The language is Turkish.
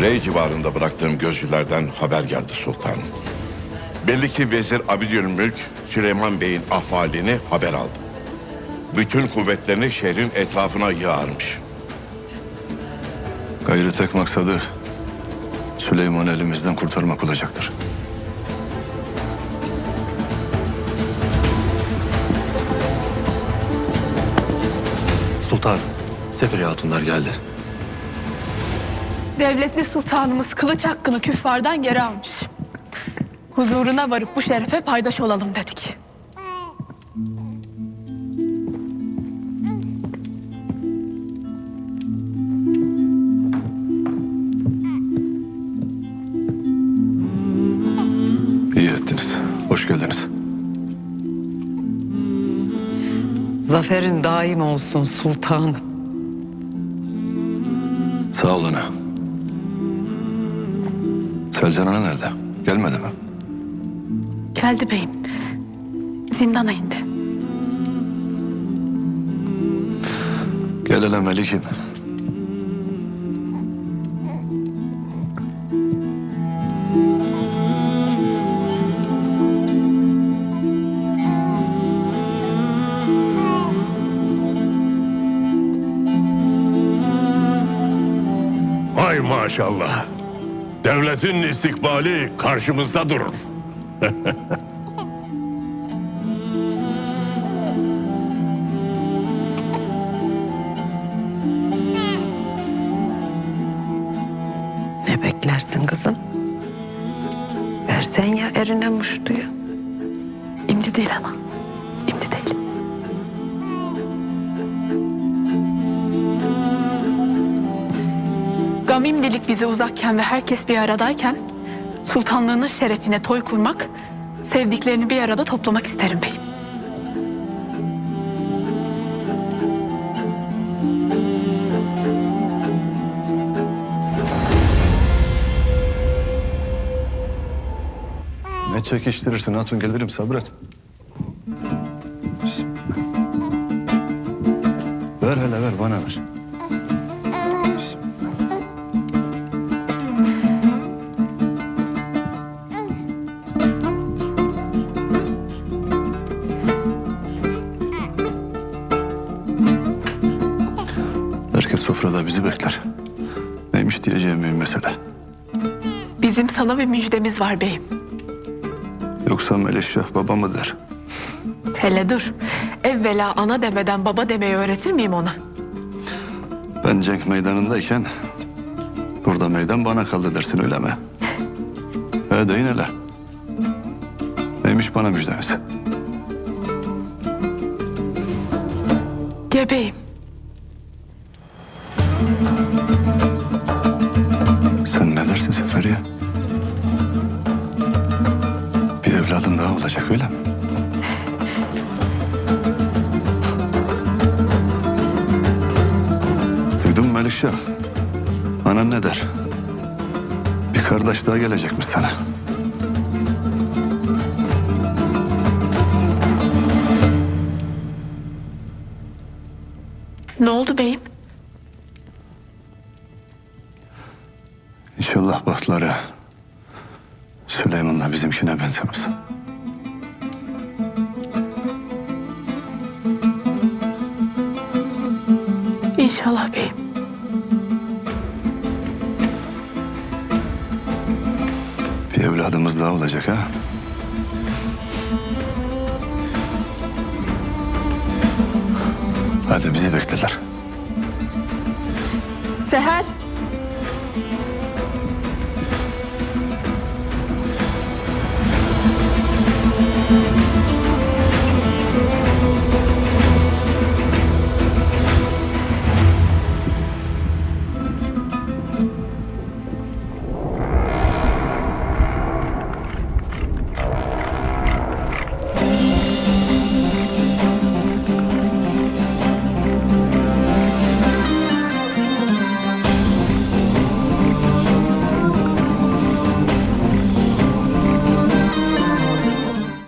Rey civarında bıraktığım gözcülerden haber geldi sultanım. Belli ki Vezir Abidülmülk Süleyman Bey'in ahvalini haber aldı. Bütün kuvvetlerini şehrin etrafına yığarmış. Gayrı tek maksadı Süleyman'ı elimizden kurtarmak olacaktır. Sultan, Seferi Hatunlar geldi. Devletli sultanımız kılıç hakkını küffardan geri almış. Huzuruna varıp bu şerefe paydaş olalım dedik. İyi ettiniz. Hoş geldiniz. Zaferin daim olsun sultanım. Sağ olun ha. Selcan Ana nerede? Gelmedi mi? Geldi beyim. Zindana indi. Gel hele Melik'im. Ay maşallah. Devletin istikbali karşımızda durur. Ne beklersin kızım? Versen ya erine muştuyu. İmdi değil ana. Gamimlilik bize uzakken ve herkes bir aradayken sultanlığının şerefine toy kurmak, sevdiklerini bir arada toplamak isterim beyim. Ne çekiştirirsin hatun gelirim sabret. Ver hele ver bana ver. Sofrada bizi bekler. Neymiş diyeceğim mühim mesele. Bizim sana bir müjdemiz var beyim. Yoksa Meleşşah baba mı der? Hele dur. Evvela ana demeden baba demeyi öğretir miyim ona? Ben cenk meydanındayken burada meydan bana kaldı dersin öyle mi? He deyin hele. Neymiş bana müjdeniz? Gebeyim. Sen ne dersin Seferiye? Bir evladın daha olacak öyle mi? Duydun mu Melikşah? Anan ne der? Bir kardeş daha gelecekmiş sana. Ne oldu beyim? İnşallah bahtları Süleyman'la bizimkine benzemez. İnşallah beyim. Bir evladımız daha olacak ha? Hadi bizi beklerler. Seher,